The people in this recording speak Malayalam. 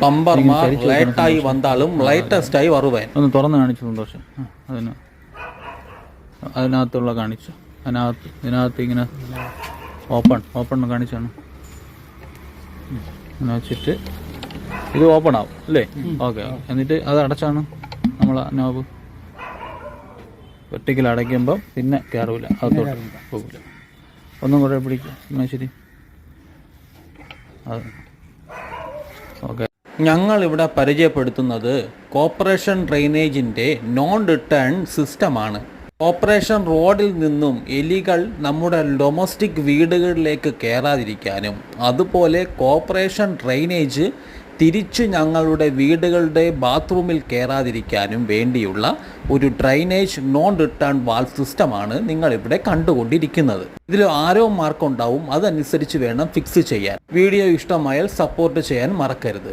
പമ്പർമാർ ലേറ്റായി വന്നാലും ലേറ്റസ്റ്റായി വരുവേൻ. ഒന്ന് തുറന്ന് കാണിച്ചു സന്തോഷം. അതിന് അതിനകത്തുള്ള കാണിച്ചു. അതിനകത്ത് ഇതിനകത്ത് ഇങ്ങനെ ഓപ്പൺ ഓപ്പൺ കാണിച്ചാണ്. അങ്ങനെ വെച്ചിട്ട് ഇത് ഓപ്പൺ ആവും അല്ലേ? ഓക്കെ എന്നിട്ട് അത് അടച്ചാണ് നമ്മൾ നോബ് വെട്ടിക്കൽ അടയ്ക്കുമ്പോൾ പിന്നെ കയറൂല അകത്തോട്ട് പോകില്ല ഒന്നും കൂടെ പിടിക്കും ശരി. അത്. ഓക്കെ. ഞങ്ങൾ ഇവിടെ പരിചയപ്പെടുത്തുന്നത് കോർപ്പറേഷൻ ഡ്രെയിനേജിന്റെ നോൺ റിട്ടേൺ സിസ്റ്റമാണ്. കോർപ്പറേഷൻ റോഡിൽ നിന്നും എലികൾ നമ്മുടെ ഡൊമസ്റ്റിക് വീടുകളിലേക്ക് കയറാതിരിക്കാനും അതുപോലെ കോർപ്പറേഷൻ ഡ്രെയിനേജ് തിരിച്ചു ഞങ്ങളുടെ വീടുകളുടെ ബാത്റൂമിൽ കയറാതിരിക്കാനും വേണ്ടിയുള്ള ഒരു ഡ്രൈനേജ് നോൺ റിട്ടേൺ വാൾ സിസ്റ്റമാണ് നിങ്ങളിവിടെ കണ്ടുകൊണ്ടിരിക്കുന്നത്. ഇതിൽ ആരോ മാർക്ക് ഉണ്ടാവും അതനുസരിച്ച് വേണം ഫിക്സ് ചെയ്യാൻ. വീഡിയോ ഇഷ്ടമായാൽ സപ്പോർട്ട് ചെയ്യാൻ മറക്കരുത്.